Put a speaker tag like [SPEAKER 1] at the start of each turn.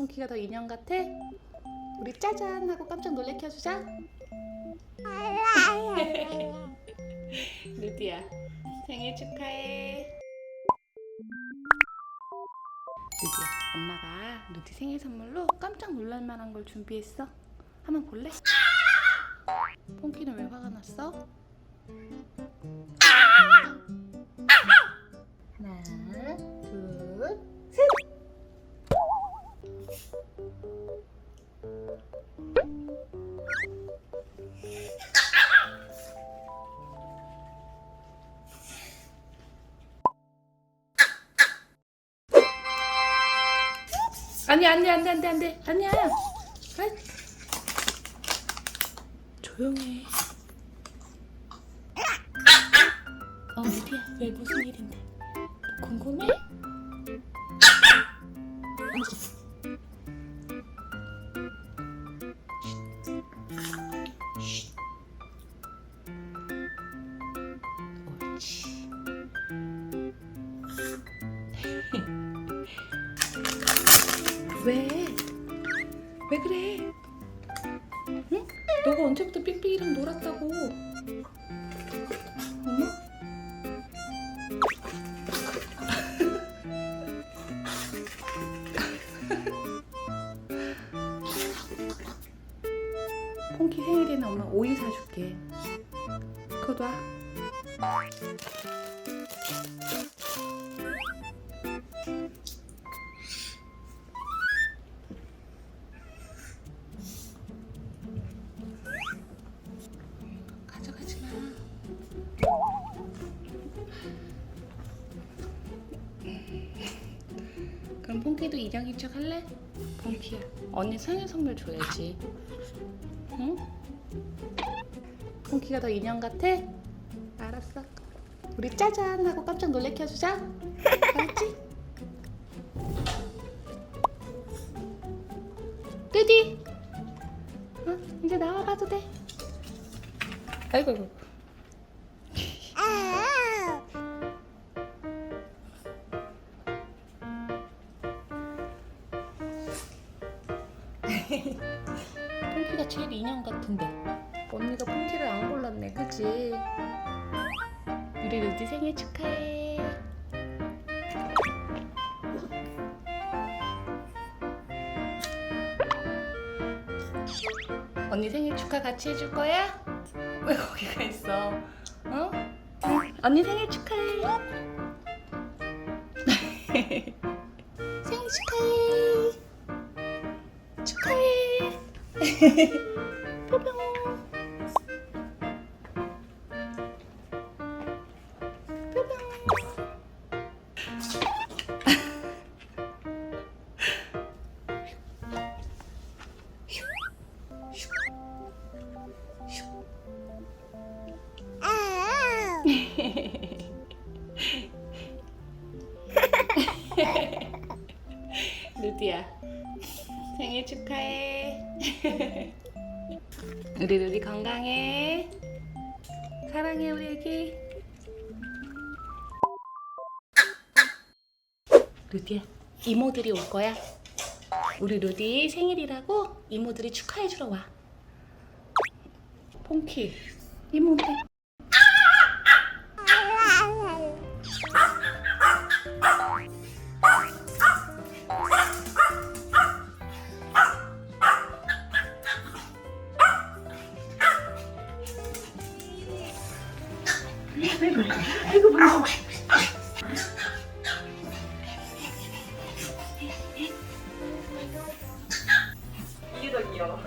[SPEAKER 1] 폰키가 더 인형 같아? 우리 짜잔 하고 깜짝 놀래켜 주자. 루디야 생일 축하해. 루디야 엄마가 루디 생일 선물로 깜짝 놀랄 만한 걸 준비했어. 한번 볼래? 폰키는 왜 화가 났어? 하나, 둘, 셋. 아니 안돼 안돼 안돼 안돼 아니야. 아이. 조용해. 어 루디야 왜 무슨 일인데? 궁금해? 왜? 왜 그래? 응? 너가 언제부터 삑삑이랑 놀았다고? 어머? 폰키 생일에는 엄마 오이 사줄게. 그거 놔. 그럼 폰키도 인형인 척 할래? 폰키야, 언니 생일 선물 줘야지. 응? 폰키가 더 인형 같아? 알았어. 우리 짜잔 하고 깜짝 놀래켜 주자. 알았지? 끄디. 어, 이제 나와봐도 돼. 아이고, 아이고. 폰키가 제일 인형 같은데 언니가 폰키를 안 골랐네 그치? 우리 루디 생일 축하해 언니 생일 축하 같이 해줄 거야? 왜 거기가 있어? 어? 응? 언니 생일 축하해 생일 축하해 루디야 생일 축하해. 우리 루디 건강해. 사랑해 우리 애기. 루디야 이모들이 올 거야. 우리 루디 생일이라고 이모들이 축하해 주러 와. 폰키 이모들 이게 더 귀여워.